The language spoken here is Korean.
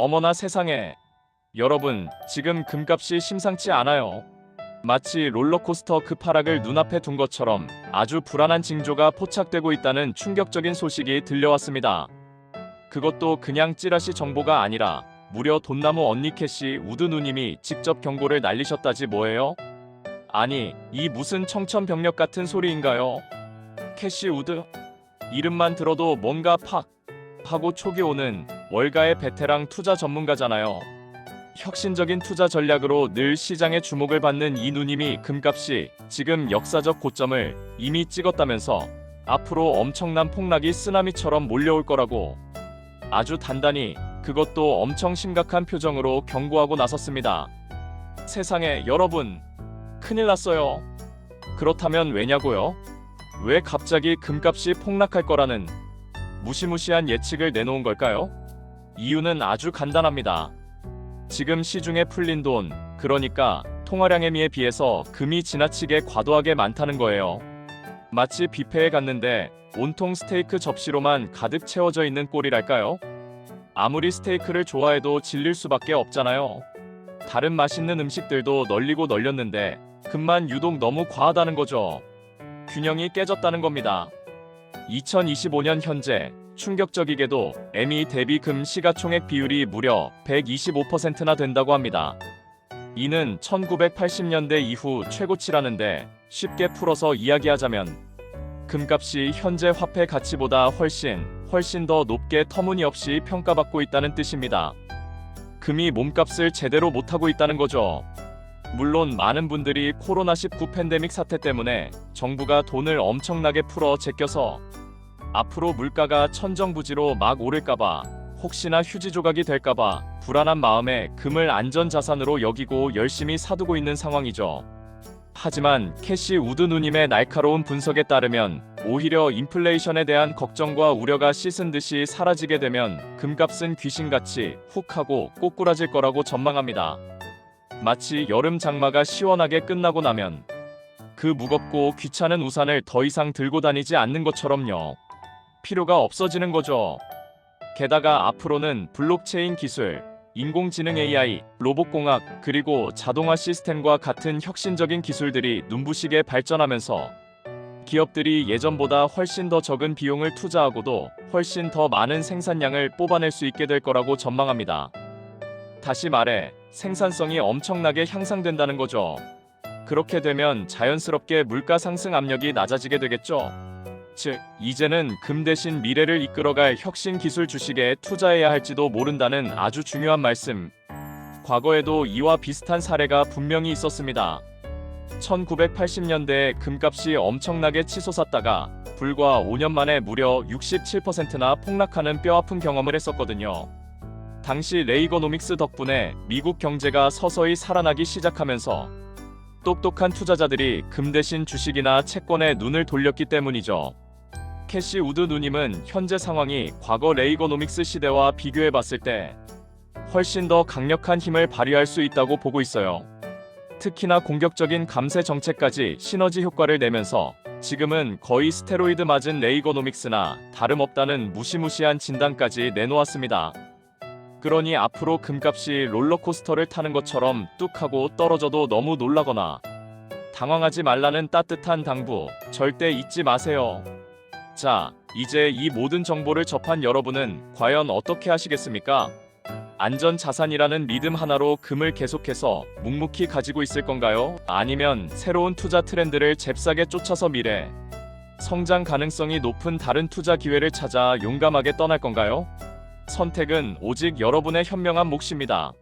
어머나 세상에. 여러분, 지금 금값이 심상치 않아요. 마치 롤러코스터 급하락을 눈앞에 둔 것처럼 아주 불안한 징조가 포착되고 있다는 충격적인 소식이 들려왔습니다. 그것도 그냥 찌라시 정보가 아니라 무려 돈나무 언니 캐시 우드 누님이 직접 경고를 날리셨다지 뭐예요? 아니, 이 무슨 청천벽력 같은 소리인가요? 캐시 우드? 이름만 들어도 뭔가 팍 하고 촉이 오는 월가의 베테랑 투자 전문가잖아요. 혁신적인 투자 전략으로 늘 시장의 주목을 받는 이 누님이 금값이 지금 역사적 고점을 이미 찍었다면서 앞으로 엄청난 폭락이 쓰나미처럼 몰려올 거라고 아주 단단히 그것도 엄청 심각한 표정으로 경고하고 나섰습니다. 세상에 여러분 큰일 났어요. 그렇다면 왜냐고요? 왜 갑자기 금값이 폭락할 거라는 무시무시한 예측을 내놓은 걸까요? 이유는 아주 간단합니다. 지금 시중에 풀린 돈, 그러니까 통화량에 비에 비해서 금이 지나치게 과도하게 많다는 거예요. 마치 뷔페에 갔는데 온통 스테이크 접시로만 가득 채워져 있는 꼴이랄까요? 아무리 스테이크를 좋아해도 질릴 수밖에 없잖아요. 다른 맛있는 음식들도 널리고 널렸는데 금만 유독 너무 과하다는 거죠. 균형이 깨졌다는 겁니다. 2025년 현재 충격적이게도 에미 대비 금 시가총액 비율이 무려 125%나 된다고 합니다. 이는 1980년대 이후 최고치라는데 쉽게 풀어서 이야기하자면 금값이 현재 화폐 가치보다 훨씬 훨씬 더 높게 터무니없이 평가받고 있다는 뜻입니다. 금이 몸값을 제대로 못하고 있다는 거죠. 물론 많은 분들이 코로나19 팬데믹 사태 때문에 정부가 돈을 엄청나게 풀어 제껴서 앞으로 물가가 천정부지로 막 오를까봐 혹시나 휴지 조각이 될까봐 불안한 마음에 금을 안전자산으로 여기고 열심히 사두고 있는 상황이죠. 하지만 캐시 우드 누님의 날카로운 분석에 따르면 오히려 인플레이션에 대한 걱정과 우려가 씻은 듯이 사라지게 되면 금값은 귀신같이 훅 하고 꼬꾸라질 거라고 전망합니다. 마치 여름 장마가 시원하게 끝나고 나면 그 무겁고 귀찮은 우산을 더 이상 들고 다니지 않는 것처럼요. 필요가 없어지는 거죠. 게다가 앞으로는 블록체인 기술, 인공지능 AI, 로봇공학, 그리고 자동화 시스템과 같은 혁신적인 기술들이 눈부시게 발전하면서 기업들이 예전보다 훨씬 더 적은 비용을 투자하고도 훨씬 더 많은 생산량을 뽑아낼 수 있게 될 거라고 전망합니다. 다시 말해, 생산성이 엄청나게 향상된다는 거죠. 그렇게 되면 자연스럽게 물가 상승 압력이 낮아지게 되겠죠. 즉, 이제는 금 대신 미래를 이끌어갈 혁신 기술 주식에 투자해야 할지도 모른다는 아주 중요한 말씀. 과거에도 이와 비슷한 사례가 분명히 있었습니다. 1980년대에 금값이 엄청나게 치솟았다가 불과 5년 만에 무려 67%나 폭락하는 뼈아픈 경험을 했었거든요. 당시 레이거노믹스 덕분에 미국 경제가 서서히 살아나기 시작하면서 똑똑한 투자자들이 금 대신 주식이나 채권에 눈을 돌렸기 때문이죠. 캐시 우드 누님은 현재 상황이 과거 레이거노믹스 시대와 비교해 봤을 때 훨씬 더 강력한 힘을 발휘할 수 있다고 보고 있어요. 특히나 공격적인 감세 정책까지 시너지 효과를 내면서 지금은 거의 스테로이드 맞은 레이거노믹스나 다름없다는 무시무시한 진단까지 내놓았습니다. 그러니 앞으로 금값이 롤러코스터를 타는 것처럼 뚝 하고 떨어져도 너무 놀라거나 당황하지 말라는 따뜻한 당부 절대 잊지 마세요. 자, 이제 이 모든 정보를 접한 여러분은 과연 어떻게 하시겠습니까? 안전 자산이라는 믿음 하나로 금을 계속해서 묵묵히 가지고 있을 건가요? 아니면 새로운 투자 트렌드를 잽싸게 쫓아서 미래 성장 가능성이 높은 다른 투자 기회를 찾아 용감하게 떠날 건가요? 선택은 오직 여러분의 현명한 몫입니다.